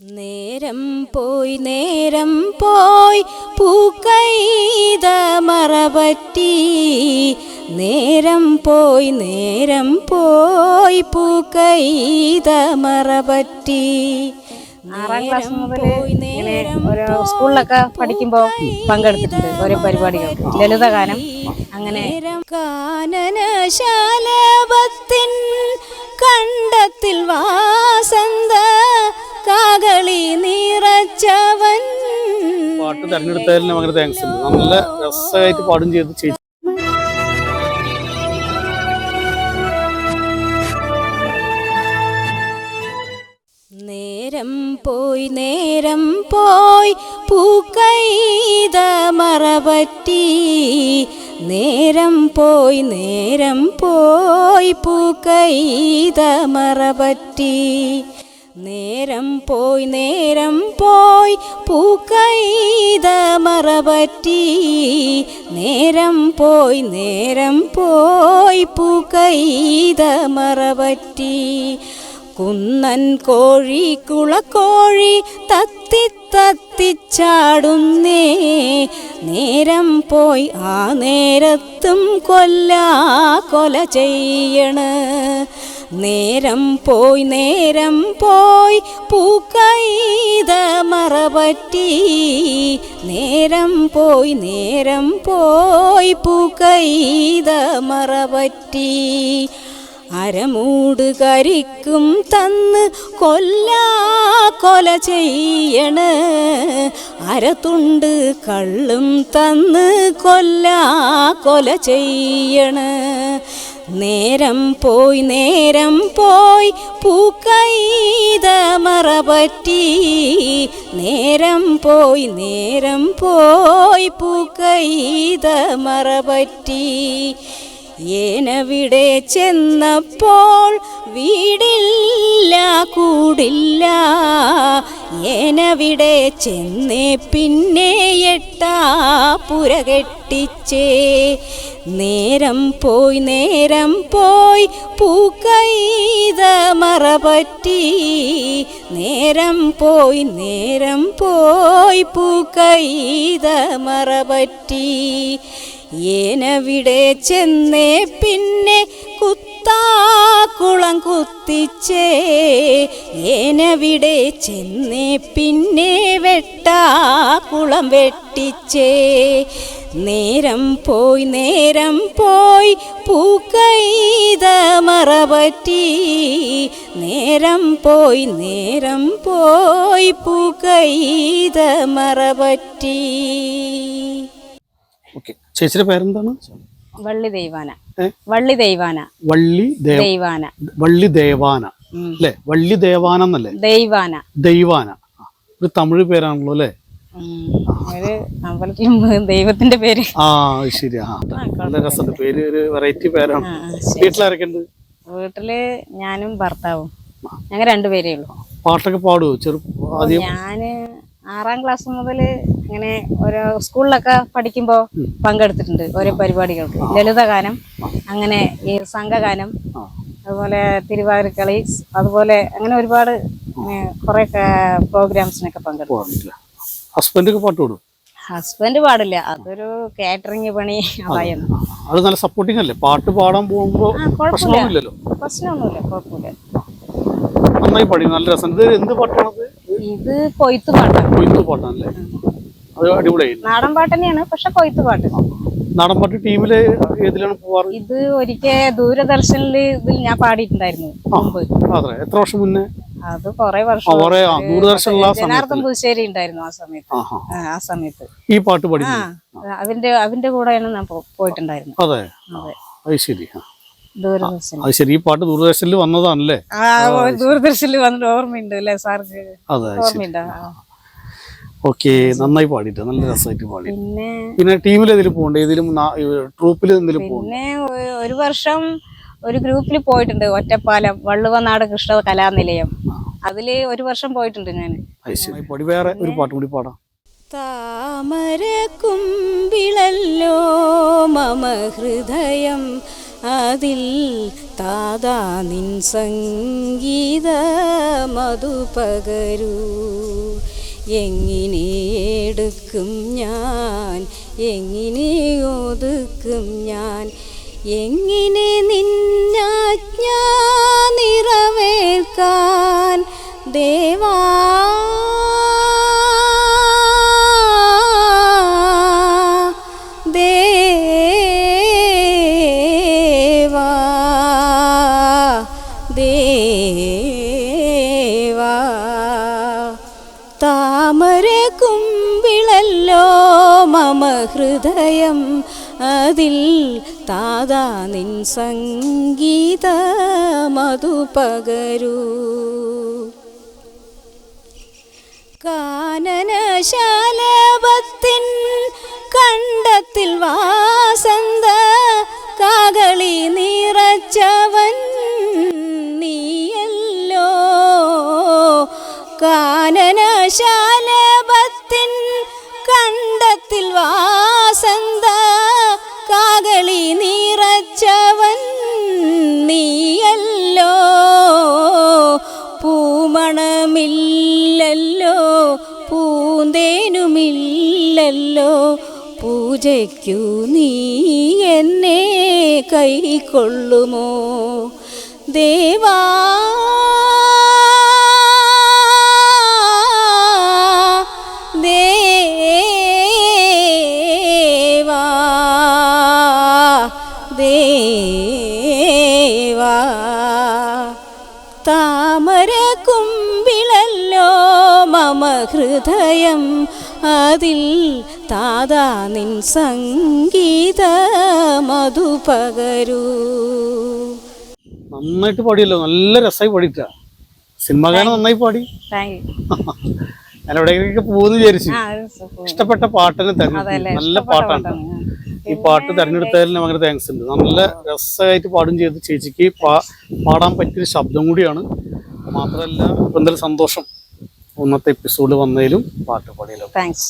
നേരം പോയി നേരം പോയി പൂക്കൈത മറപറ്റി. നേരം പോയി നേരം പോയി പൂക്കൈത മറപറ്റി. ആറാം ക്ലാസ് മുതൽ ഇങ്ങനെ ഓരോ സ്കൂളിലൊക്കെ പഠിക്കുമ്പോൾ പങ്കെടുത്തിട്ടുണ്ട് ഓരോ പരിപാടികൾക്ക് ലളിതഗാനം അങ്ങനെ കാനനശാലത്തിൻ കണ്ടത്തിൽ വാസന്ത പാട്ട് തെരഞ്ഞെടുത്തതിന് ഭയങ്കര താങ്ക്സ് ഉണ്ട്. നല്ല രസമായിട്ട് പാടും ചെയ്ത് ചേച്ചി. നേരം പോയി നേരം പോയി പൂക്കൈത മറപറ്റി. നേരം പോയി നേരം പോയി പൂക്കൈത മറപറ്റി. നേരം പോയി നേരം പോയി പൂക്കൈത മറപറ്റി. നേരം പോയി നേരം പോയി പൂക്കൈത മറപറ്റി. കുന്നൻ കോഴി കുളക്കോഴി തത്തി തത്തിച്ചാടുന്നേ നേരം പോയി ആ നേരത്തും കൊല്ലാ കൊല ചെയ്യണ്. നേരം പോയി നേരം പോയി പൂക്കൈത മറപറ്റി നേരം പോയി നേരം പോയി പൂക്കൈത മറപറ്റി അരമൂട് കരിക്കും തന്ന് കൊല്ലാ കൊല ചെയ്യണ്. അരത്തുണ്ട് കള്ളും തന്ന് കൊല്ലാ കൊല ചെയ്യണ്. നേരം പോയി നേരം പോയി പൂക്കൈത മറപറ്റി. നേരം പോയി നേരം പോയി പൂക്കൈത മറപറ്റി. ഏനവിടെ ചെന്നപ്പോൾ വീടില്ല കൂടില്ല. ഏനവിടെ ചെന്നേ പിന്നെ എട്ടാ പുര കെട്ടിച്ചേ. നേരം പോയി നേരം പോയി പൂക്കൈത മറപറ്റി നേരം പോയി നേരം പോയി പൂക്കൈത മറപറ്റി ഏനവിടെ ചെന്നേ പിന്നെ കുത്താക്കുളം കുത്തിച്ചേ. ഏനവിടെ ചെന്നേ പിന്നെ വെട്ടാക്കുളം വെട്ടിച്ചേ. നേരം പോയി നേരം പോയി പൂക്കൈത മറപറ്റി. നേരം പോയി നേരം പോയി പൂക്കൈത മറപറ്റി. ഓക്കെ ചേച്ചിയുടെ പേരെന്താണ്? വള്ളി ദൈവാന. വള്ളി ദൈവാന. വള്ളി ദേവ ദൈവാന. വള്ളി ദേവാന. അല്ലേ? വള്ളി ദേവാന എന്നല്ലേ? ദൈവാന. ദൈവാന. ഒരു തമിഴ് പേരാണല്ലോ അല്ലേ? ദൈവത്തിന്റെ പേര്. ആ ശരി ആ നല്ല രസമുണ്ട് പേര് ഒരു വെറൈറ്റി പേരാണ്. വീട്ടിലാരൊക്കെ ഉണ്ട് വീട്ടിൽ ഞാനും ഭർത്താവും. ഞങ്ങൾ രണ്ടുപേരേ ഉള്ളൂ. പാട്ടൊക്കെ പാടുവോ? ചെറു ഞാൻ ആറാം ക്ലാസ് മുതൽ ഇങ്ങനെ ഓരോ സ്കൂളിലൊക്കെ പഠിക്കുമ്പോൾ പങ്കെടുത്തിട്ടുണ്ട് ഓരോ പരിപാടികൾക്ക്. ലളിതഗാനം അങ്ങനെ ഈ സംഘഗാനം അതുപോലെ തിരുവാതിരക്കളി അതുപോലെ അങ്ങനെ ഒരുപാട് കുറെ പ്രോഗ്രാംസിനൊക്കെ പങ്കെടുക്കും ഹസ്ബൻഡൊക്കെ പാട്ട് പാടും ഹസ്ബൻഡ് പാടില്ല. അതൊരു കാറ്ററിംഗ് പണി അതായിരുന്നു അത്. നല്ല സപ്പോർട്ടിംഗ് അല്ലേ? പാട്ട് പാടാൻ പോകുമ്പോൾ പ്രശ്നമൊന്നുമില്ലല്ലോ? പ്രശ്നമൊന്നുമില്ല കുഴപ്പമില്ല. നന്നായി പാടി നല്ല രസം. ഇത് എന്ത് പാട്ടാണത്? ഇത് കൊയ്ത്ത് പാട്ടാണ്. കൊയ്ത്തു പാട്ടാണല്ലേ? അത് അടിപൊളിയായിരുന്നു നാടൻ പാട്ട് തന്നെയാണ് പക്ഷെ കൊയ്ത്ത് പാട്ട്. നാടൻ പാട്ട് ടീമിൽ ഏതിലാണ് പോവാറ്? ഇത് ഒരിക്കൽ ദൂരദർശനിൽ ഇതിൽ ഞാൻ പാടിയിട്ടുണ്ടായിരുന്നു മുമ്പ്. അതെ. എത്ര വർഷം മുന്നേ? അത് കൊറേ വർഷം ആ ജനാർദ്ദൻ പുതുശ്ശേരി ഉണ്ടായിരുന്നു ആ സമയത്ത്. ആ, സമയത്ത്. ഈ പാട്ട് പാടി അവന്റെ അവന്റെ കൂടെയാണ് ഞാൻ പോയിട്ടുണ്ടായിരുന്നു അതെ. അതെ. ശരി. അത് ശരി. ഈ പാട്ട് ദൂരദർശനിൽ വന്നതാണല്ലേ? ദൂരദർശനിൽ വന്നിട്ട് ഓർമ്മയുണ്ട് അല്ലേ സാർക്ക്? ഓർമ്മയുണ്ടോ. ഓക്കെ നന്നായി പാടിട്ട് നല്ല രസമായിട്ട് പാടി പിന്നെ പിന്നെ ടീമിൽ ഏതിലും പോകണ്ടേ? ഏതിലും ട്രൂപ്പിൽ എന്തെങ്കിലും പോകണ്ടേ? പിന്നെ ഒരു വർഷം ഒരു ഗ്രൂപ്പിൽ പോയിട്ടുണ്ട് ഒറ്റപ്പാലം വള്ളുവനാട് കൃഷ്ണ കലാനിലയം. അതിൽ ഒരു വർഷം പോയിട്ടുണ്ട് ഞാൻ വേറെ ഒരു പാട്ട് കൂടി പാടാം. താമര കുമ്പിളല്ലോ മമ ഹൃദയം. അതിൽ താതാ നിൻ സംഗീത മധു പകരൂ എങ്ങനെ എടുക്കും ഞാൻ? എങ്ങനെ ഒതുക്കും ഞാൻ? എങ്ങനെ കുമ്പിളല്ലോ മമ ഹൃദയം. അതിൽ താതാ നിൻ സംഗീത മധു പകരൂ. കാനനശാലഭത്തിൻ കണ്ടത്തിൽ വാസന്ത കാനനശാലഭത്തിൻ കണ്ടത്തിൽ വാസന്ത കാകളി നിറച്ചവൻ നീയല്ലോ. പൂമണമില്ലല്ലോ പൂന്തേനുമില്ലല്ലോ പൂജയ്ക്കു നീ എന്നെ കൈക്കൊള്ളുമോ? ദേവാ താമര കുമ്പിളല്ലോ മമ ഹൃദയം. അതിൽ താതാ നിൻ സംഗീത മധു പകരൂ. നന്നായിട്ട് പാടിയല്ലോ. നല്ല രസമായി പാടിയിട്ടാ. സിനിമ ഗാനം നന്നായി പാടി. താങ്ക് യു ഞാൻ എവിടെയൊക്കെ പോകുന്നു വിചാരിച്ചു. ഇഷ്ടപ്പെട്ട പാട്ടിനെ തന്നെ നല്ല പാട്ടാണ്. ഈ പാട്ട് തെരഞ്ഞെടുത്തതിന് ഭയങ്കര താങ്ക്സ് ഉണ്ട്. നല്ല രസമായിട്ട് പാടും ചെയ്ത് ചേച്ചിക്ക് പാടാൻ പറ്റിയ ശബ്ദം കൂടിയാണ്. മാത്രമല്ല ഇപ്പം എന്തായാലും സന്തോഷം. ഒന്നത്തെ എപ്പിസോഡ് വന്നതിലും പാട്ട് പാടിയാലും താങ്ക്സ്